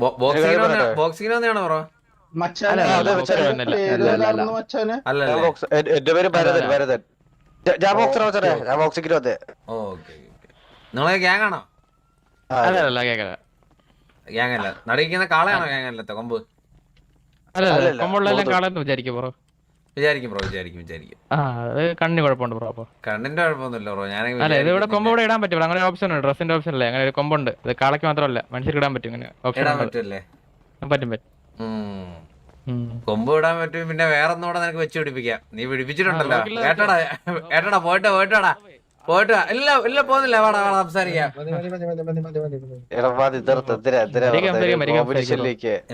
ബോക്സിങ്ങിന് പറയട്ടെ? പറ മച്ചാനെ എന്റെ പേര് ഭരതൻ ഭരതൻ. ഞാൻ ബോക്സർ ഞാൻ വന്നേ. നിങ്ങളെ ഗ്യാങ് ആണോ ഗ്യാങ് അല്ല നടുക്കുന്ന കാളയാണോ ഗ്യാങ് അല്ലത്തെ കൊമ്പ് അല്ല ബോധം. കാളെന്ന് വിചാരിക്കും വിചാരിക്കും ബ്രോ വിചാരിക്കും വിചാരിക്കും. ആ അത് കണ്ണിന് കുഴപ്പമുണ്ട് ബ്രോ അപ്പൊ. കണ്ണിന്റെ കുഴപ്പമൊന്നുമില്ല ബ്രോ ഞാൻ അല്ല ഇത് ഇവിടെ കൊമ്പ് ഇവിടെ ഇടാൻ പറ്റും അങ്ങനെ ഓപ്ഷൻ ഉണ്ട് ഡ്രസ്സിന്റെ ഓപ്ഷൻ അല്ലേ? അങ്ങനെ ഒരു കൊമ്പുണ്ട്. ഇത് കാളയ്ക്ക് മാത്രമല്ല മനുഷ്യർക്ക് ഇടാൻ പറ്റും ഇങ്ങനെ ഓപ്ഷൻ ഇടാൻ പറ്റില്ലേ? പറ്റുമല്ലേ പറ്റും പറ്റും. കൊമ്പ് ഇടാൻ പറ്റും പിന്നെ വേറെ ഒന്നുകൂടെ നിനക്ക് വെച്ച് പിടിപ്പിക്കാം. നീ പിടിപ്പിച്ചിട്ടുണ്ടല്ലോ. ഏട്ടടാ ഏട്ടടാ പോയിട്ട് പോയിട്ടാടാ. പോയിട്ട് ഇല്ല ഇല്ല പോകുന്നില്ല. സംസാരിക്കാം?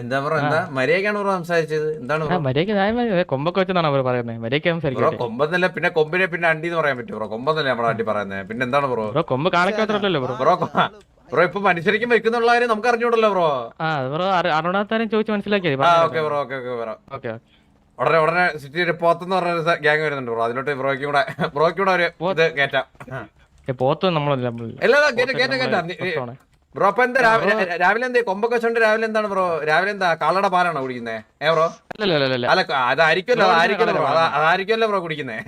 എന്താ ബ്രോ എന്താ? മര്യാദക്കാണ് ബ്രോ സംസാരിച്ചത്? എന്താണ് കൊമ്പൊക്കെ വെച്ചെന്നാണ് അവർ പറയുന്നത് കൊമ്പെന്നല്ല പിന്നെ കൊമ്പിനെ പിന്നെ അണ്ടി എന്ന് പറയാൻ പറ്റും ബ്രോ? കൊമ്പെന്നല്ലേ നമ്മുടെ അണ്ടി പറയുന്നത് പിന്നെ എന്താണ് ബ്രോ? ബ്രോ കൊമ്പ് കാണിക്കാത്തല്ലോ ബ്രോ. ബ്രോ ബ്രോ ഇപ്പൊ മനുഷ്യരിക്കും വെക്കുന്നുള്ള കാര്യം നമുക്ക് അറിഞ്ഞൂടല്ലോ ബ്രോ. ആ ബ്രോ അറിയാത്താരും ചോദിച്ചു മനസ്സിലാക്കിയത് ആ okay bro okay okay bro okay. ഉടനെ ഉടനെ സിറ്റിയുടെ പോത്തെന്ന് പറഞ്ഞ ഗ്യാങ് വരുന്നുണ്ട് ബ്രോ. അതിലോട്ട് ബ്രോയ്ക്കും കൂടെ ബ്രോയ്ക്കും കൂടെ ഒരു ഇത് കേറ്റാം പോത്തും നമ്മളല്ല ഇല്ല ഇല്ല, കേറ്റാം കേറ്റാം കേറ്റാം നീ- നീ- ബ്രോ അപ്പൊ എന്താ രാവിലെ എന്താ കൊമ്പൊക്കെ വെച്ചോണ്ട് രാവിലെ എന്താണ് ബ്രോ? രാവിലെ എന്താ കാളയുടെ പാലാണോ കുടിക്കുന്നേ? ഏ ബ്രോ? അല്ല അതായിരിക്കുമല്ലോ അതായിരിക്കുമല്ലോ ബ്രോ. അതാ- അതായിരിക്കുമല്ലോ ബ്രോ കുടിക്കുന്നേ.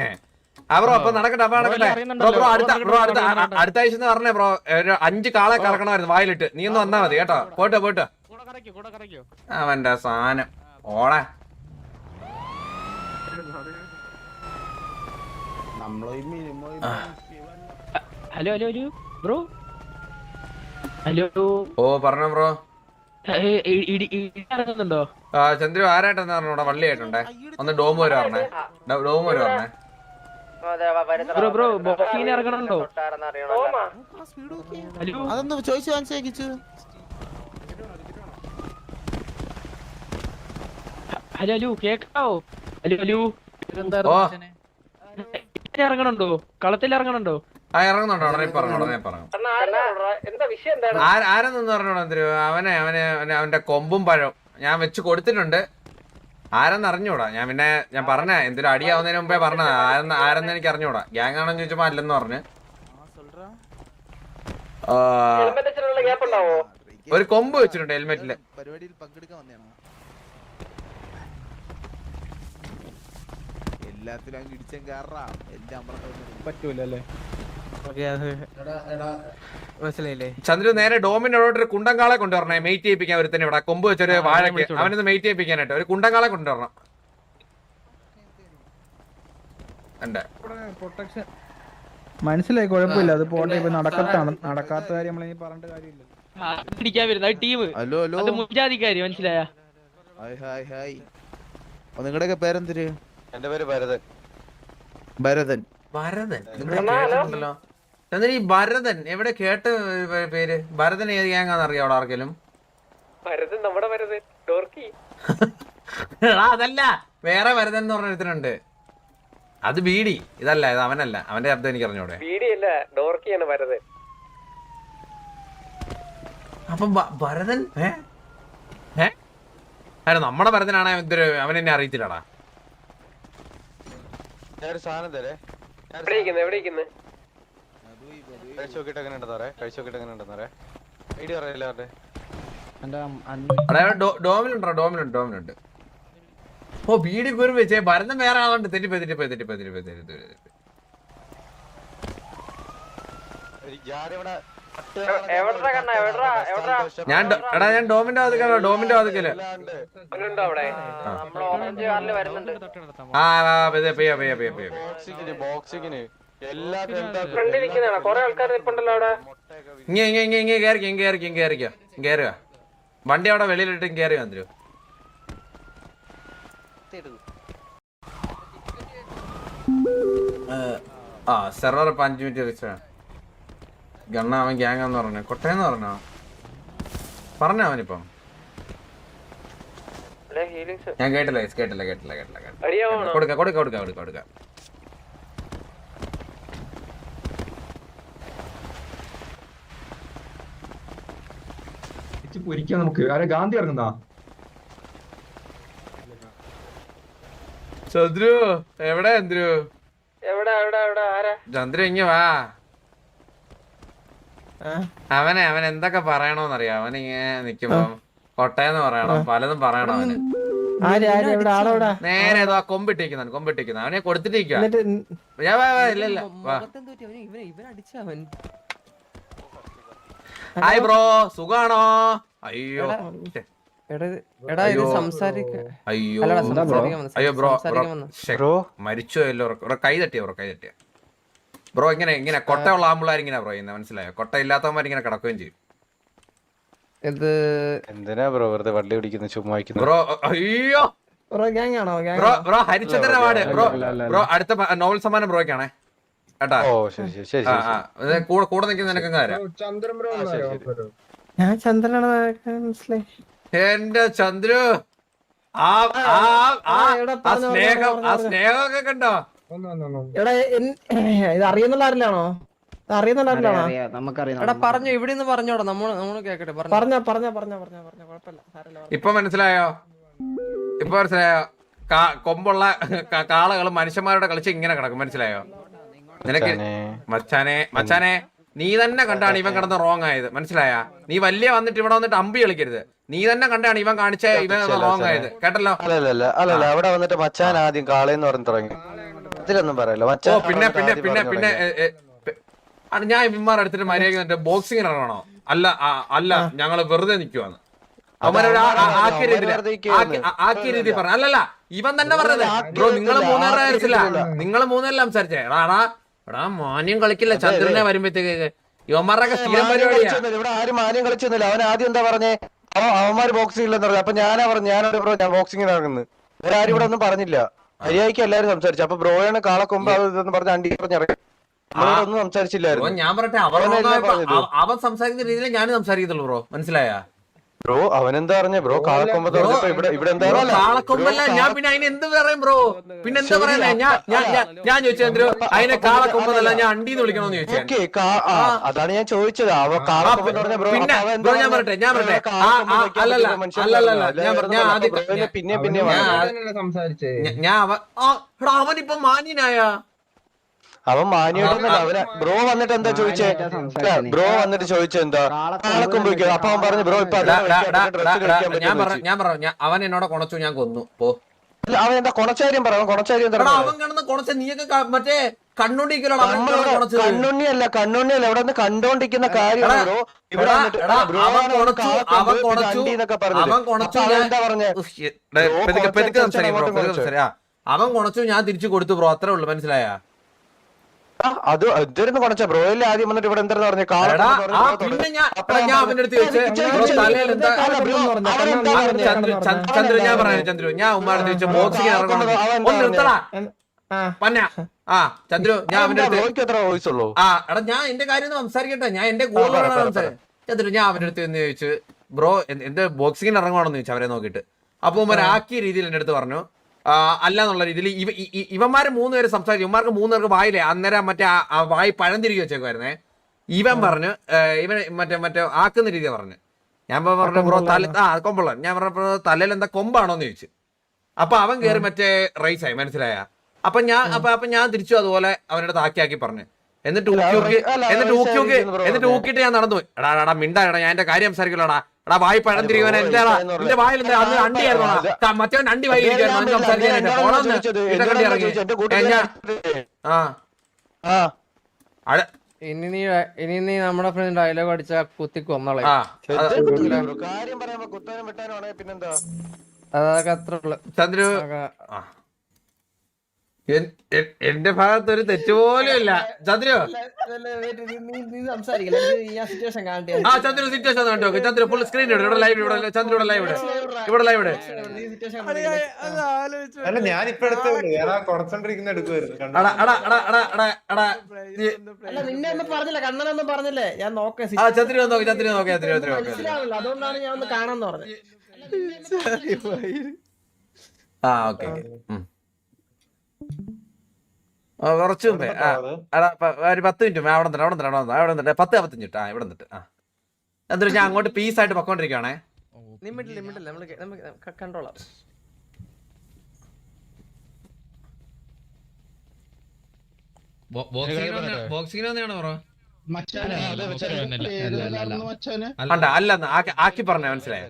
ആ ബ്രോ അപ്പൊ നടക്കട്ടെ അപ്പൊ നടക്കട്ടെ. ബ്രോ ബ്രോ അടുത്ത ബ്രോ അടുത്ത അടുത്ത ആഴ്ച എന്ന് പറഞ്ഞേ ബ്രോ. ഒരു അഞ്ച് കാളെ കറക്കണമായിരുന്നു വായിലിട്ട്. നീ ഒന്ന് വന്നാ മതി കേട്ടോ. പോട്ടോ പോട്ടോ അവന്റെ സാധനം. ഓടാ നമ്മളെ ഈ minimum hello hello hello bro? Hello? ഓ പറഞ്ഞോ ബ്രോ. ഇറങ്ങുന്നുണ്ടോ? ആ ചന്ദ്രു ആരായിട്ടെന്ന് പറഞ്ഞോടാ വള്ളിയായിട്ടുണ്ടേ ഒന്ന് ഡോം വരെ പറഞ്ഞേ ഡോ- വരെ പറഞ്ഞേ ബ്രോ ബ്രോ ബോക്സിന് ഇറങ്ങണുണ്ടോ? ഹലോ? അതൊന്ന് ചോദിച്ചു മനസ്സിലാക്കിച്ചു ഹലോ ഹലോ കേക്കാവോ? Hello hello. ഇറങ്ങണുണ്ടോ? കളത്തിൽ ഇറങ്ങണുണ്ടോ? ആ ഇറങ്ങുന്നുണ്ടോ. ഉടനെ പറഞ്ഞു ഉടനെ പറഞ്ഞു. ആരെന്ന് പറഞ്ഞോടാ എന്തൊരു അവനെ അവനെ അവന് അവന്റെ കൊമ്പും പഴം ഞാൻ വെച്ച് കൊടുത്തിട്ടുണ്ട്. ആരെന്ന് അറിഞ്ഞൂടാ ഞാൻ പിന്നെ ഞാൻ പറഞ്ഞ എന്തൊരു അടിയാവുന്നതിന് മുമ്പേ പറഞ്ഞതാ. ആരെന്ന് ആരെന്ന് എനിക്ക് അറിഞ്ഞൂടാ ഗ്യാങ് ആണെന്ന് ചോദിച്ചപ്പോ അല്ലെന്ന് പറഞ്ഞ്. ആ, ഒരു കൊമ്പ് വെച്ചിട്ടുണ്ട് ഹെൽമെറ്റിൽ. പരിപാടിയിൽ പങ്കെടുക്കാൻ വന്നതാണ്? എല്ലാത്തിലും അങ്ങ് ഇടിച്ചാൻ കയറാം. എല്ലാം നമ്മളെ പറ്റൂലല്ലേ? മനസ്സിലായില്ലേ? ചന്ദ്രു നേരെ ഡോമിനോട്ട് ഒരു കുണ്ടങ്കാളെ കൊണ്ടുവരണേ. മെയ്റ്റ് ചെയ്യിപ്പിക്കാൻ ഒരുത്തന്നെ ഇവിടെ. കൊമ്പ് വെച്ചൊരു വാഴ. അവനൊന്ന് മെയ്റ്റ് ചെയ്യിപ്പിക്കാനായിട്ട്. ഒരു കുണ്ടങ്കാളെ കൊണ്ടുവരണം. മനസ്സിലായി കുഴപ്പമില്ല. അത് പോട്ടെ ഇപ്പൊ നടക്കത്താണ് നടക്കാത്ത കാര്യം നമ്മൾ പറഞ്ഞിട്ട് കാര്യമില്ല. പിടിക്കാൻ വരുന്നത് ടീം ഹലോ ഹലോ. അത് മുജാതിക്കാരി മനസ്സിലായ? Hi hi hi. നിങ്ങളുടെയൊക്കെ പേരെന്തിര്? എന്റെ പേര് ഭരതൻ. ഭരതൻ. ഭരതൻ? കേട്ടിട്ടുണ്ടല്ലോ. എന്നാൽ ഈ ഭരതൻ എവിടെ കേട്ട പേര്? ഭരതൻ ഏത് ഗ്യാങ്ങാന്ന് അറിയാം അവിടെ ആർക്കെങ്കിലും? എടാ, അതല്ല. വേറെ ഭരതൻ എന്ന് പറഞ്ഞിട്ടുണ്ട് ഒരുത്തനുണ്ട്. അത് ബീഡി. ഇതല്ല ഇത് അവനല്ല. അവന്റെ ശബ്ദം എനിക്ക് അറിഞ്ഞൂടെ. അപ്പൊ ഡോർക്കിയാണ് ഭരതൻ? ഏ? ഏ? അല്ല നമ്മുടെ ഭരതനാണ് ഇതൊരു അവൻ എന്നെ അറിയത്തില്ലടാ. ഞാനൊരു സാധനം തരേ. കഴിച്ചു നോക്കിട്ട് എങ്ങനെ ഉണ്ടെന്ന് പറയാം കഴിച്ചു നോക്കിട്ട് എങ്ങനെ ഉണ്ടെന്ന് പറയാം ഐഡിയ ഓ വെച്ചേ. ഭരതൻ വേറെ ആളുണ്ട്. തെറ്റിപ്പോയി തെറ്റിപ്പോയി തെറ്റിപ്പോയി തെറ്റിപ്പോയി തെറ്റിപ്പോയി തെറ്റിപ്പോയി. ഞാനിവിടെ ഞാൻ എടാ ഞാൻ ഡോമിന്റെ വാതിക്കല ഡോമിന്റെ വാതിക്കൽ ആ. ആ, ആ, പെയ്യ പെയ്യ പെയ്യ പെയ്യ പെയ്യ. ബോക്സിങ്ങിന് ബോക്സിങ്ങിന് എല്ലാ ഇങ്ങ ഇങ്ങ ഇങ്ങ ഇങ്ങ കേറിക്കോ ഇങ്ങ കേറിക്കോ ഇങ്ങ കേറിക്കോ. ഇങ്ങ വണ്ടി അവിടെ വെളിയിലിട്ട് കയറി വന്നിരു. ആ സെർവർ ഇപ്പൊ അഞ്ചു മിനിറ്റ് റിച്ച് ഗണ്ണ അവൻ ഗ്യാങ് എന്ന് പറഞ്ഞു? കൊട്ടയെന്ന് പറഞ്ഞോ? പറഞ്ഞോ അവനിപ്പം. ഞാൻ കേട്ടില്ല കേട്ടില്ല കേട്ടില്ല കേട്ടില്ല കേട്ടില്ല. കൊടുക്ക കൊടുക്ക കൊടുക്ക കൊടുക്ക കൊടുക്ക. പൊരിക്കാം നമുക്ക്. ആരെ ഗാന്ധി ഇറങ്ങുന്ന ചന്ദ്രു എവിടെ ചന്ദ്രു? ചന്ദ്രു ഇങ്ങ വാ. അവനെ അവൻ എന്തൊക്കെ പറയണോന്നറിയാം? അവൻ ഇങ്ങനെ നിക്കുമ്പോ കൊട്ടയെന്ന് പറയണോ? പലതും പറയണോ അവന്? നേരെ ഏതോ ആ കൊമ്പിട്ടിരിക്കുന്നു കൊമ്പിട്ടിരിക്കുന്ന. അവനെ കൊടുത്തിട്ടിരിക്കുക ഞാൻ വാ, വാ, ഇല്ല ഇല്ല. വാ. ഹായ് ബ്രോ സുഖാണോ? അയ്യോ. എടാ എടാ ഇത് അയ്യോ. സംസാരിക്ക അയ്യോ. ബ്രോ? Bro bro. ബ്രോ കൈ തട്ടിയോ ബ്രോ കൈ തട്ടിയോ? ബ്രോ ഇങ്ങനെ ഇങ്ങനെ കൊട്ടയുള്ള ആമ്പിള്ളാർ ഇങ്ങനെ ബ്രോ ഇങ്ങനെ മനസ്സിലായോ? കൊട്ട ഇല്ലാത്തവന്മാർ ഇങ്ങനെ കിടക്കുകയും ചെയ്യും. ഇത് എന്തിനാ ബ്രോ വെറുതെ വള്ളി പിടിക്കുന്ന ചുമ്മാ ബ്രോ അയ്യോ! ബ്രോ ഗ്യാങ് ആണോ? Bro bro Harichandran award bro. Bro അടുത്ത നോവൽ സമ്മാനം ബ്രോയ്ക്കാണേ കേട്ടാ? ഓ ശരി ശരി ശരി ആ ശരി. ആ ഇത് കൂടെ കൂടെ നിൽക്കുന്ന നിനക്ക് തരാം ചന്ദ്രൻ ബ്രോ. ഞാൻ ചന്ദ്രനാണ് മനസ്സിലായി. എന്റെ ചന്ദ്രു! ആ സ്നേഹം ആ. സ്നേഹമൊക്കെ കണ്ടോ? എടാ ഇത് അറിയുന്നുള്ള ആരിലാണോ? ഇത് അറിയുന്നുള്ള ആരിലാണോ? നമുക്കറിയാം എടാ പറഞ്ഞു ഇവിടെ നിന്ന് പറഞ്ഞോടാ നമ്മൾ നമ്മൾ കേക്കട്ടെ പറഞ്ഞോ. പറഞ്ഞോ പറഞ്ഞോ പറഞ്ഞോ പറഞ്ഞോ കുഴപ്പമില്ല. സാരമില്ല, ഇപ്പൊ മനസ്സിലായോ? ഇപ്പൊ മനസ്സിലായോ? കൊമ്പുള്ള കാളകൾ കാളകൾ മനുഷ്യന്മാരുടെ കളിച്ച് ഇങ്ങനെ കിടക്കും മനസ്സിലായോ? നിനക്ക് മച്ചാനെ. മച്ചാനെ മച്ചാനെ നീ തന്നെ കണ്ടാണ് ഇവൻ കിടന്ന് റോങ് ആയത് മനസ്സിലായ? നീ വലിയ വന്നിട്ട് ഇവിടെ വന്നിട്ട് അമ്പി കളിക്കരുത്. നീ തന്നെ കണ്ടാണ് ഇവൻ കാണിച്ച ഇവൻ റോങ് ആയത് കേട്ടല്ലോ? അല്ലല്ല അല്ലല്ല അവിടെ വന്നിട്ട് മച്ചാൻ ആദ്യം കാളയെന്ന് പറഞ്ഞു തുടങ്ങി. ഇതിലൊന്നും പറയല്ലോ. ഓ പിന്നെ പിന്നെ പിന്നെ പിന്നെ ഞാൻ ഇമ്മാർ എടുത്തിട്ട് മര്യാദ ബോക്സിംഗ് ഇറങ്ങണോ അല്ല അല്ല ഞങ്ങൾ വെറുതെ നിക്കുവാന്ന്. ആ- ആക്കിയ രീതിയിൽ ആക്കിയ രീതി പറഞ്ഞു. അല്ലല്ല ഇവൻ തന്നെ പറഞ്ഞത്. ബ്രോ നിങ്ങൾ മൂന്നേരം വെച്ചില്ല. നിങ്ങൾ മൂന്നെല്ലാം സംസാരിച്ചേ. എടാ എടാ, മാന്യം കളിക്കില്ല. ചന്ദ്രനെ വരുമ്പോഴത്തേക്ക് ഇവന്മാരൊക്കെ സ്ഥിരം പരിപാടിയാണ്. ഇവിടെ ആരും മാന്യം കളിച്ചൊന്നുമില്ല. അവൻ ആദ്യം എന്താ പറഞ്ഞേ? അവന്മാര് ബോക്സിംഗ് ഇല്ലെന്ന് പറഞ്ഞു. അപ്പൊ ഞാനാ പറഞ്ഞു ഞാനൊരു ബ്രോ ഞാൻ ബോക്സിംഗ് ഇറങ്ങുന്നു. വേറെ ആരും ഇവിടെ ഒന്നും പറഞ്ഞില്ല. മര്യാദയ്ക്ക് എല്ലാരും സംസാരിച്ചു അപ്പൊ ബ്രോയാണ് കാളക്കൊമ്പ് അത് ഇതെന്ന് പറഞ്ഞ അണ്ടി പറഞ്ഞിറങ്ങി. ഒന്നും സംസാരിച്ചില്ലായിരുന്നു. ഞാൻ പറയട്ടെ? അവൻ സംസാരിക്കുന്ന രീതിയിൽ ഞാനും സംസാരിക്കത്തുള്ളൂ ബ്രോ. മനസ്സിലായ? ബ്രോ അവനെന്താ പറഞ്ഞേ? ബ്രോ കാളക്കൊമ്പ് പറഞ്ഞപ്പോ ഇവിടെ ഇവിടെ എന്താ പറഞ്ഞേ? കാളക്കൊമ്പല്ല ഞാൻ പിന്നെ അതിന് എന്ത് പറയും ബ്രോ? പിന്നെ എന്താ പറയുന്നേ ഞാൻ ഞാൻ ഞാൻ ഞാൻ ചോദിച്ചു അതിനെ കാളക്കൊമ്പതല്ല ഞാൻ അണ്ടീന്ന് വിളിക്കണോന്ന് ചോദിച്ചു ഓക്കേ, ആ, അതാണ് ഞാൻ ചോദിച്ചത്. അവ കാളക്കൊമ്പ് പറഞ്ഞ ബ്രോ പിന്നെ എന്താ ബ്രോ ഞാൻ പറഞ്ഞേ? പറയട്ടെ. ഞാൻ പറയട്ടെ അല്ലല്ല അല്ലല്ല ഞാൻ ഞാൻ- പിന്നെ പിന്നെ ഞാൻ- പറഞ്ഞു. സംസാരിച്ചേ ഞാൻ അവൻ അവനിപ്പോ മാന്യനായ? അവൻ മാന്യമായിട്ടൊന്നുമല്ല അവന് ബ്രോ വന്നിട്ട് എന്താ ചോദിച്ചേ? ബ്രോ വന്നിട്ട് ചോദിച്ചെന്താ അപ്പൊ അവൻ പറഞ്ഞു ബ്രോ ഇപ്പൊ ഞാൻ പറഞ്ഞു ഞാൻ പറഞ്ഞു അവൻ എന്നോട് കൊണച്ചു ഞാൻ കൊന്നു. പോ. അവൻ എന്താ കൊണച്ചാര്യം പറ അവൻ കൊണച്ചാര്യം അവൻ കിടന്ന് കൊണച്ച നീയൊക്കെ മറ്റേ കണ്ണുണ്ണിയല്ല കണ്ണുണ്ണിയല്ല ഇവിടെ നിന്ന് കണ്ടോണ്ടിരിക്കുന്ന കാര്യമാണ് ബ്രോ. ഇവിടെ അവൻ കൊണച്ചു, ഞാൻ- തിരിച്ചു കൊടുത്തു ബ്രോ അത്രേ ഉള്ളു മനസ്സിലായ? അത് ഇതായിരുന്നു കൊണച്ച. ബ്രോയിലെ ആദ്യം വന്നിട്ട് ഇവിടെ എന്താ പറഞ്ഞ? പിന്നെ ഞാൻ അപ്പൊ ഞാൻ ഞാൻ അവന്റെ അടുത്ത് പറഞ്ഞു, ചോദിച്ചു "ഏയ്, ബ്രോ ചോദിച്ചു, തലയിൽ എന്താ അല്ല, ബ്രോ, അവൻ എന്താ പറഞ്ഞേ? ചന്ദ്രു ചന്ദ്രു- ചന്ദ്രു ഞാൻ ചന്ദ്രു. ഉമ്മാടെ ചോദിച്ചു ബോക്സിംഗ് ഇറങ്ങണം. ആ. പന്ന. ആ ചന്ദ്രു ഞാൻ അവന്റെ അടുത്ത് ബ്രോയ്ക്ക് എത്ര വോയിസ് ഉള്ളൂ? ആ എടാ ഞാൻ എന്റെ കാര്യം ഒന്ന് സംസാരിക്കട്ടെ. ഞാൻ എന്റെ സംസാരിച്ചത് ചന്ദ്രു ഞാൻ അവന്റെ അടുത്ത് എന്ന് ചോദിച്ചു ബ്രോ എന്ത് എന്ത് ബോക്സിങ്ങിന് ഇറങ്ങുവാണെന്ന് ചോദിച്ചു അവരെ നോക്കിയിട്ട്. അപ്പൊ ആക്കിയ രീതിയിൽ എന്റെ അടുത്ത് പറഞ്ഞു. അല്ല എന്നുള്ള രീതിയിൽ ഇവ ഇ- ഇ- മൂന്ന് പേര് സംസാരിച്ചു ഇവന്മാർക്ക് മൂന്ന് പേർക്ക് വായില്ലേ? അന്നേരം മറ്റേ ആ- വായി പഴം തിരികെ വെച്ചേക്കുമായിരുന്നേ ഇവൻ പറഞ്ഞു ഇവൻ മറ്റേ മറ്റേ ആക്കുന്ന രീതിയാ പറഞ്ഞു. ഞാൻ പറഞ്ഞു ബ്രോ തല ആ കൊമ്പുള്ള. ഞാൻ പറഞ്ഞപ്പോ തലയിൽ എന്താ കൊമ്പാണോന്ന് ചോദിച്ചു. അപ്പൊ അവൻ കയറി മറ്റേ റൈസായി മനസ്സിലായ? അപ്പൊ ഞാൻ അപ്പൊ അപ്പൊ ഞാൻ തിരിച്ചു അതുപോലെ അവനോട് താക്കിയാക്കി ആക്കി പറഞ്ഞു. എന്നിട്ട് ഊക്കി ഊക്കി എന്നിട്ട് ഊക്കി എന്നിട്ട്. ഊക്കിട്ട് ഞാൻ നടന്നു പോയി. എടാ എടാ മിണ്ടാ എടാ ഞാൻ എന്റെ കാര്യം സംസാരിക്കലോടാ. എടാ വായി പഴം തിരികെ എന്താടാ എന്റെ നിന്റെ വായിൽ എന്താ അന്ന്. അണ്ടിയായിരുന്നോടാ മറ്റവൻ അണ്ടി വായി അട- ഇനി നീ ഇനി നീ നമ്മുടെ ഫ്രണ്ട് ഡയലോഗ് അടിച്ച കുത്തി കൊന്നോളെ. അതൊക്കെ അത്ര ഉള്ളു. ചന്ദ്രു അതൊക്കെ ആ. എൻ- എൻ- എന്റെ ഭാഗത്ത് ഒരു തെറ്റുപോലും ഇല്ല ചന്ദ്രു. നീ സംസാരിക്കില്ല ഞാൻ സിറ്റുവേഷൻ കാണട്ടെ ആ ചന്ദ്രു സിറ്റുവേഷൻ കണ്ടോ ചന്ദ്രു ഫുൾ സ്ക്രീൻ ഇവിടെ ഇവിടെ ലൈവ് ഇവിടെ ചന്ദ്രു ഇവിടെ ലൈവ് ഇവിടെ ഇവിടെ ലൈവ് ഇവിടെ അല്ല ഞാൻ ഇപ്പൊ എടുക്കുമായിരുന്നു പറഞ്ഞില്ല. കണ്ണനൊന്നും പറഞ്ഞില്ലേ? ഞാൻ നോക്കാം ആ ചന്ദ്രു നോക്കി ചന്ദ്രു നോക്കി ചന്ദ്രു ചന്ദ്രു മനസ്സിലാവില്ല അതുകൊണ്ടാണ് ഞാൻ ഒന്ന് കാണാന്ന് പറഞ്ഞത്. ആ ഓക്കെ കുറച്ച് മുമ്പേ. ഒരു പത്ത് മിനിറ്റ് അവിടെ നിന്നിട്ട് അവിടെ നിന്നിട്ട് അവിടെ നിന്നിട്ട് അവിടെ നിന്നിട്ട്. പത്ത് പത്തഞ്ച് മിനിറ്റ് ആ ഇവിടെ നിന്നിട്ട്. ആ. എന്നിട്ട് ഞാൻ അങ്ങോട്ട് പീസ് ആയിട്ട് പൊക്കോണ്ടിരിക്കുവാണേ. ലിമിറ്റ് ലിമിറ്റ് നമുക്ക് അല്ല ആക്കി പറഞ്ഞ മനസ്സിലായോ?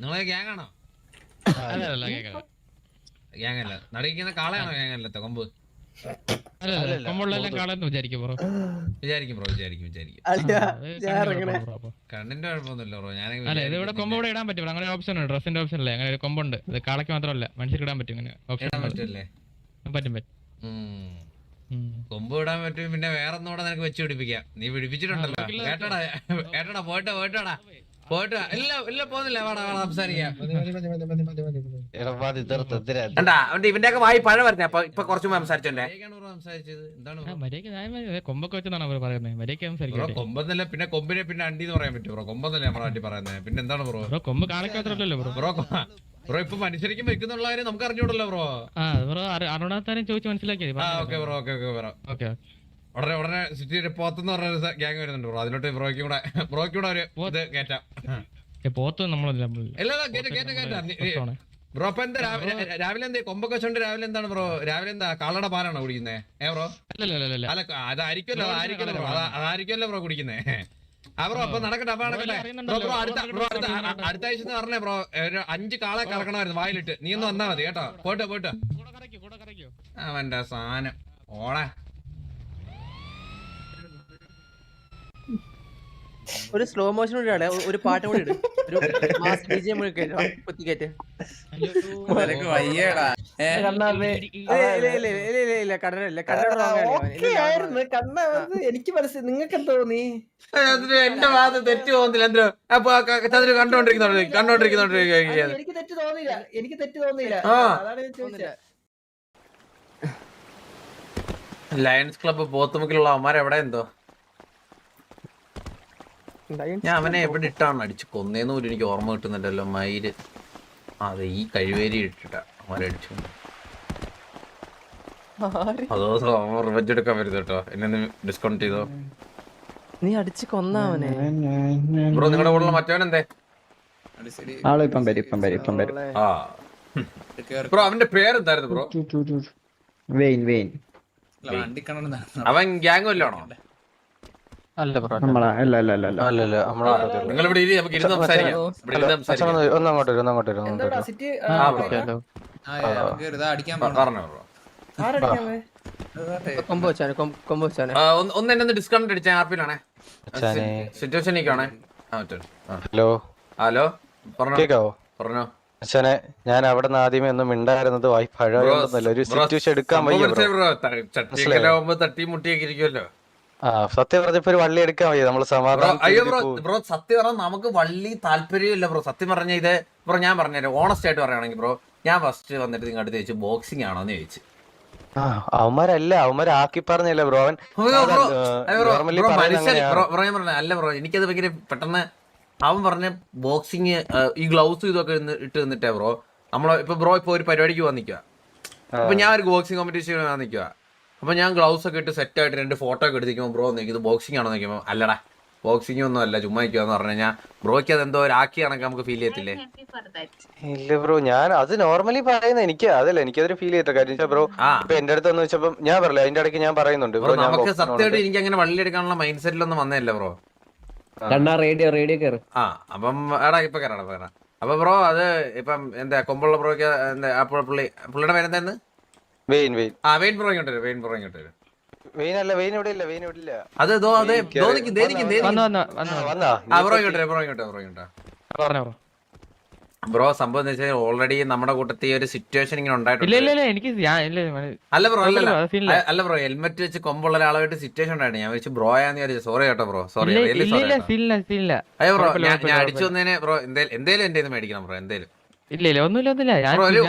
നിങ്ങളെ ഗ്യാങ് ആണോ അല്ലല്ല കേൾക്കാം ഗ്യാങ് അല്ല നടുക്കുന്ന കാളയാണോ ഗ്യാങ് കൊമ്പ് അല്ലല്ല കൊമ്പുള്ളെല്ലാം കാണാന്ന് വിചാരിക്കും ബ്രോ. വിചാരിക്കും ബ്രോ വിചാരിക്കും വിചാരിക്കും. അളിയാ ഞാൻ കണ്ണിന്റെ കുഴപ്പമൊന്നുമില്ല ബ്രോ ഞാൻ അല്ല ഇത് ഇവിടെ കൊമ്പ് ഇവിടെ ഇടാൻ പറ്റും അങ്ങനെ ഓപ്ഷൻ ഉണ്ട് ഡ്രസ്സിന്റെ ഓപ്ഷൻ അല്ലേ? അങ്ങനെ ഒരു കൊമ്പുണ്ട് ഇത് കാളയ്ക്ക് മാത്രമല്ല മനുഷ്യർക്ക് ഇടാൻ പറ്റും ഇങ്ങനെ ഓപ്ഷൻ പറ്റില്ലേ? പറ്റും. കൊമ്പ് ഇടാൻ പറ്റും പിന്നെ വേറെ ഒന്നുകൂടെ നിനക്ക് വെച്ച് പിടിപ്പിക്കാം. നീ പിടിപ്പിച്ചിട്ടുണ്ടല്ലോ. കേട്ടടാ കേട്ടടാ പോയിട്ടോ പോയിട്ടോടാ. പോയിട്ട് ഇല്ല ഇല്ല പോകുന്നില്ല. വേണം വേണം സംസാരിക്കാം. അവന്റെ ഇവന്റെ ഒക്കെ വായി പഴ പറഞ്ഞ അപ്പൊ ഇപ്പൊ കുറച്ചു സംസാരിച്ചോണ്ടേ. കൊമ്പൊക്കെ വെച്ചെന്നാണ് അവർ പറയുന്നത് മര്യാദയ്ക്ക് ബ്രോ സംസാരിക്കും കൊമ്പെന്നല്ല പിന്നെ കൊമ്പിനെ പിന്നെ അണ്ടി എന്ന് പറയാൻ പറ്റും ബ്രോ നമ്മളെ നമ്മുടെ നാട്ടിൽ പറയുന്നത് പിന്നെ എന്താണ് ബ്രോ? ബ്രോ കൊമ്പ് കാണിക്കാത്തല്ലോ ബ്രോ. ബ്രോ ബ്രോ ഇപ്പൊ മനുഷ്യരിക്കും വെക്കുന്നുള്ള കാര്യം നമുക്ക് അറിഞ്ഞൂടല്ലോ ബ്രോ. ബ്രോ അറുപതാം ചോദിച്ച് മനസ്സിലാക്കിയത് okay bro okay okay bro okay. ഉടനെ ഉടനെ സിറ്റിയുടെ പോത്തെന്ന് പറഞ്ഞ ഗ്യാങ് വരുന്നുണ്ട് ബ്രോ. അതിലോട്ട് ബ്രോയ്ക്കും കൂടെ ബ്രോയ്ക്കും കൂടെ ഒരു ഇത് കയറ്റാം പോത്ത് നമ്മളല്ല കേറ്റ കേറ്റ ബ്രോ അപ്പൊ എന്താ രാവിലെ എന്താ? കൊമ്പൊക്കെ വെച്ചോണ്ട് രാവിലെ എന്താണ് ബ്രോ? രാവിലെ എന്താ? കാളയുടെ പാലാണോ കുടിക്കുന്നേ? ഏ ബ്രോ? അല്ല അതായിരിക്കുമല്ലോ അതായിരിക്കുമല്ലോ ബ്രോ. അതാ- അതായിരിക്കുമല്ലോ ബ്രോ കുടിക്കുന്നേ. ആ ബ്രോ അപ്പൊ നടക്കട്ടെ അപ്പൊ നടക്കട്ടെ. ബ്രോ ബ്രോ അടുത്ത ബ്രോ അടുത്ത അടുത്ത ആഴ്ച എന്ന് പറഞ്ഞേ ബ്രോ. ഒരു അഞ്ച് കാളെ കറക്കണമായിരുന്നു വായിലിട്ട്. നീ ഒന്ന് വന്നാ മതി കേട്ടോ. പോട്ടെ പോട്ടെ അവന്റെ സാധനം. ഓളെ. ഒരു സ്ലോ മോഷൻ കൂടി ഒരു പാട്ട് കൂടി ഇട്. ഒരു എനിക്ക് മനസ്സിൽ നിങ്ങൾക്ക് എന്തോ തോന്നി എന്റെ ഭാഗത്ത് തെറ്റ് തോന്നില്ല എന്തോ അപ്പൊ ചന്ദ്ര കണ്ടോണ്ടിരിക്കുന്നുണ്ട് കണ്ടോണ്ടിരിക്കുന്നുണ്ട് എനിക്ക് തെറ്റ് തോന്നിയില്ല. എനിക്ക് തെറ്റ് തോന്നില്ല. അതാണ് ചോദിച്ചത് ലയൺസ് ക്ലബ്ബ് പോത്തുമുക്കിലുള്ള അവന്മാർ എവിടെ എന്തോ? ഞാൻ അവനെ എവിടെ ഇട്ടാണ് അടിച്ച് കൊന്നേന്ന് പോലും എനിക്ക് ഓർമ്മ കിട്ടുന്നുണ്ടല്ലോ മയിൽ. അതെ ഈ കഴിവേരി ഇട്ടിട്ടാ അവനെ അടിച്ചു അതോ റിവെഞ്ച് എടുക്കാൻ വരുത് കേട്ടോ. എന്നെ ഡിസ്കൗണ്ട് ചെയ്തോ? നീ അടിച്ച് കൊന്നവനെ ബ്രോ നിങ്ങളുടെ കൂടെ മറ്റവൻ എന്തേ അത് ആൾ ഇപ്പം വരും ഇപ്പം വരും ഇപ്പം വരും. ആ. ബ്രോ അവന്റെ പേരെന്തായിരുന്നു ബ്രോ? Wayne Wayne. അവൻ ഗ്യാങ് വല്ലാണോ ഒന്ന് എന്നെ ഡിസ്കൗണ്ട് ആ മറ്റേ ഹലോ. ഹലോ പറഞ്ഞോ. കേക്കാവോ? പറഞ്ഞോ. അച്ഛനെ ഞാൻ അവിടെ നിന്ന് ആദ്യമേ ഒന്നും മിണ്ടായിരുന്നത് വായി ഒരു സിറ്റുവേഷൻ എടുക്കാൻ വയ്യ തട്ടി മുട്ടിയൊക്കെ ഇരിക്കുമല്ലോ സത്യം പറഞ്ഞപ്പോ ഒരു വള്ളി എടുക്കാൻ വയ്യ. നമ്മൾ ബ്രോ സമാധാനം അയ്യോ ബ്രോ ബ്രോ സത്യം പറഞ്ഞാൽ നമുക്ക് വള്ളി താല്പര്യമില്ല ബ്രോ. സത്യം പറഞ്ഞ ഇത് ബ്രോ ഞാൻ പറഞ്ഞുതരാം. ഓണസ്റ്റ് ആയിട്ട് പറയുകയാണെങ്കിൽ ബ്രോ ഞാൻ ഫസ്റ്റ് വന്നിട്ട് നിങ്ങൾ അടുത്ത് ചോദിച്ചു ബോക്സിംഗ് ആണോന്ന് ചോദിച്ചു. അവന്മാരല്ല അവന്മാർ ആക്കി പറഞ്ഞില്ല ബ്രോ? അവൻ ബ്രോ ഞാൻ പറഞ്ഞ അല്ല ബ്രോ എനിക്കത് ഭയങ്കര പെട്ടെന്ന് അവൻ പറഞ്ഞ ബോക്സിങ് ഈ ഗ്ലൗസ് ഇതൊക്കെ ഇട്ട് നിന്നിട്ടേ ബ്രോ. നമ്മളെ ഇപ്പൊ ബ്രോ ഇപ്പൊ ഒരു പരിപാടിക്ക് വന്നിക്കുക അപ്പൊ ഞാൻ ഒരു ബോക്സിംഗ് കോമ്പറ്റീഷൻ വന്ന് നിൽക്കുക അപ്പൊ ഞാൻ ഗ്ലൗസ് ഒക്കെ ഇട്ട് സെറ്റ് ആയിട്ട് രണ്ട് ഫോട്ടോ ഒക്കെ എടുത്തിരിക്കുമ്പോൾ ബ്രോ നീക്ക് ഇത് ബോക്സിംഗ് ആണോ നോക്കിയപ്പോൾ അല്ലടാ ബോക്സിംഗ് ഒന്നും അല്ല ചുമ്മാ എന്ന് പറഞ്ഞു കഴിഞ്ഞാൽ ബ്രോയ്ക്ക് അത് എന്തോ ആക്കി കണക്ക് നമുക്ക് ഫീൽ ചെയ്യത്തില്ലേ? ഇല്ല ബ്രോ ഞാൻ അത് നോർമലി പറയുന്ന എനിക്ക് അതല്ല എനിക്ക് അതൊരു ഫീൽ ചെയ്യത്തില്ല. കാര്യം വെച്ചാൽ ബ്രോ ഇപ്പൊ എന്റെ അടുത്ത് എന്ന് വെച്ചപ്പോ ഞാൻ പറയില്ല അതിന്റെ ഇടയ്ക്ക് ഞാൻ പറയുന്നുണ്ട്. ബ്രോ നമുക്ക് സത്യമായിട്ട് എനിക്ക് അങ്ങനെ വള്ളി എടുക്കാനുള്ള മൈൻഡ് സെറ്റിലൊന്നും വന്നതല്ല ബ്രോ കണ്ണാ റേഡിയോ റേഡിയോ കയറി ആ അപ്പം എടാ ഇപ്പൊ കയറാം ഇപ്പൊ കയറാം അപ്പൊ ബ്രോ അത് ഇപ്പം എന്താ കൊമ്പുള്ള ബ്രോയ്ക്ക് എന്താ അപ്പോൾ പുള്ളി പുള്ളിയുടെ പേരെന്തായിരുന്നു? Wayne Wayne. ആ വെയിൻ ബ്രോ ഇങ്ങോട്ട് വരും വെയിൻ ബ്രോ ഇങ്ങോട്ട് വരും. വെയിൻ അല്ല വെയിൻ ഇവിടെ ഇല്ല വെയിൻ ഇവിടെ ഇല്ല അത് ദോ അതെ ദോ നിക്ക് ദേ നിക്ക് ദേ വന്നോ വന്നോ വന്നോ. വന്നു ആ ബ്രോ ഇങ്ങോട്ട് വരും, ബ്രോ ഇങ്ങോട്ട് വരും, ബ്രോ ഇങ്ങോട്ട് പറഞ്ഞോ ബ്രോ ബ്രോ സംഭവം എന്ന് വെച്ചാൽ ഓൾറെഡി നമ്മുടെ കൂട്ടത്തിൽ ഒരു സിറ്റുവേഷൻ ഇങ്ങനെ ഉണ്ടായിട്ടുണ്ട്. ഇല്ല ഇല്ല എനിക്ക് ഇല്ല അല്ല ബ്രോ അല്ല. അല്ല ബ്രോ ഹെൽമെറ്റ് വെച്ച് കൊമ്പുള്ള ഒരാളായിട്ട് സിറ്റുവേഷൻ ഉണ്ടായിരുന്നു ഞാൻ വെച്ച് ബ്രോ ആന്ന് വിചാരിച്ചു. സോറി കേട്ടോ ബ്രോ സോറി അയ്യോ ബ്രോ ഞാൻ അടിച്ചു വന്നതിന് ബ്രോ എന്തേലും എന്തേലും എന്റെ മേടിക്കണം ബ്രോ എന്തേലും. ഇല്ല ഇല്ല ഒന്നുമില്ല ഒന്നുമില്ല. ഞാൻ ഒരു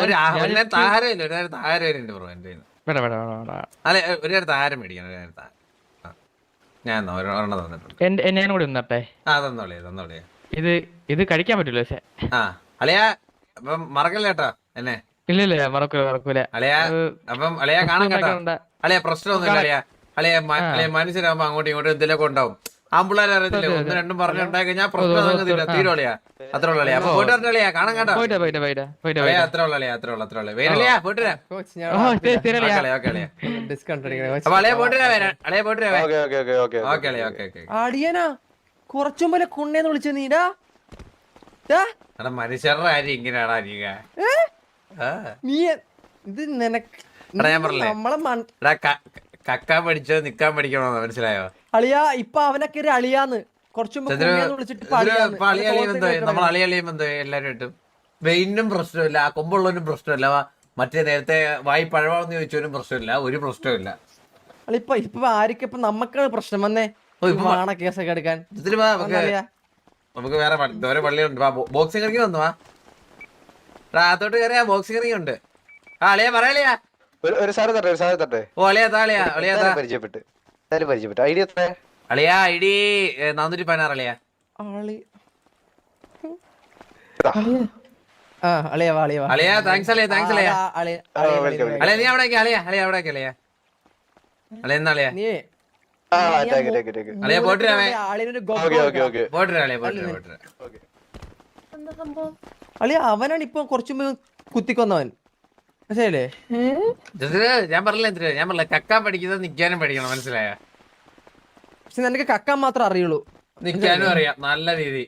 താരം ഇല്ല ഒരു താരം ഉണ്ട് ബ്രോ എന്റെ കയ്യിൽ നിന്ന്. വേണ്ട വേണ്ട വേണ്ട വേണ്ട. അല്ലെ ഒരു താരം മേടിക്കണം ഒരു താരം. ഞാൻ ഒരെണ്ണം തന്നിട്ടുണ്ട്. എന്റെ എന്നെ കൂടി ഒന്നട്ടെ? ആ തന്നോളിയാ തന്നോളിയാ ഇത് ഇത് കഴിക്കാൻ പറ്റൂല പക്ഷെ? ആ. അളിയാ അപ്പം മറക്കല്ലേ കേട്ടോ എന്നെ? ഇല്ല ഇല്ല മറക്കൂല മറക്കൂല. അളിയാ അപ്പം അളിയാ കാണാൻ കേട്ടോ. അളിയാ പ്രശ്നമൊന്നുമില്ല. അളിയാ. മനുഷ്യരാകുമ്പോ അങ്ങോട്ടും ഇങ്ങോട്ടും എന്തെങ്കിലും ഉണ്ടാവും. ആമ്പിള്ളേരെ അറിയത്തില്ല. ഒന്ന് രണ്ടും പറഞ്ഞുണ്ടായി കഴിഞ്ഞാൽ ഓ, പ്രശ്നം സംഗതിയില്ല ആ. അത്ര ഉള്ള അളിയാ അപ്പൊ പോയിട്ട് അളിയാ. കാണാൻ കേട്ടോ. അത്ര ഉള്ള അളിയാ അത്ര ഉള്ള അത്ര ഉള്ള വേരളിയാ പോയിട്ട് അടിയനാ കുറച്ചും പോലെ കുണ്ണേന്ന് വിളിച്ച നീടാ എടാ മനുഷ്യരുടെ കാര്യം ഇങ്ങനെയാടാ നീക ആ. നീ ഇത് നിനക്ക് ഞാൻ? നമ്മളെ കക്കാൻ പഠിച്ചോ നിക്കാൻ പഠിക്കണോന്ന് മനസ്സിലായോ? അളിയാ ഇപ്പൊ അവനൊക്കെ ഒരു അളിയാന്ന്. കുറച്ചു നമ്മൾ എല്ലാരും വെയിനും പ്രശ്നമില്ല ആ കൊമ്പുള്ളവനും പ്രശ്നമില്ല മറ്റേ നേരത്തെ വായി പഴവാന്ന് ചോദിച്ചവനും പ്രശ്നമില്ല ഒരു പ്രശ്നമില്ല അളിപ്പ ഇപ്പൊ ഇപ്പൊ ആർക്ക് ഇപ്പൊ നമുക്കാണ് പ്രശ്നം വന്നേ? ഓ, ഇപ്പൊ ആണ കേസൊക്കെ എടുക്കാൻ? നമുക്ക് വേറെ ദൂരെ ഓരോ പള്ളിയുണ്ട് വാ ബോക്സിംഗ് ഇറങ്ങി വന്നു എടാ, കയറിയാ ബോക്സിംഗ് ഇറങ്ങി ഉണ്ട് ആ അളിയാ പറയാ ഒരു- സാറ് തട്ടെ ഒരു സാറ് തട്ടെ. ഓ അളിയാ താളിയാ അളിയാ അളിയാ താ. എന്തായാലും പരിചയപ്പെട്ട്. എന്തായാലും പരിചയപ്പെട്ടു ഐഡിയ എത്ര? അളിയാ ഐ ഡി നാനൂറ്റി പതിനാറ് അളിയാ. ആളി. ആ അളിയാ വാ അളിയാ വാ. അളിയാ താങ്ക്സ് അളിയാ താങ്ക്സ് അളിയാ. അളിയാ, നീ അളിയാ അളിയാ അളിയാ. അളിയാ എന്നാ അളിയാ. അളിയാ, അളിയാ അളിയാ അവനാണ് ഇപ്പൊ കുറച്ചു കുത്തിക്കൊന്നവൻ. മനസ്സിലായില്ലേ? ഞാൻ പറഞ്ഞില്ല എന്തിനാ? ഞാൻ പറഞ്ഞില്ല കക്കാൻ പഠിക്കുന്നത് നിക്കാനും പഠിക്കണം മനസ്സിലായ? പക്ഷെ നിനക്ക് കക്കാൻ മാത്രം അറിയുള്ളൂ. നിക്കാനും അറിയാം നല്ല രീതി.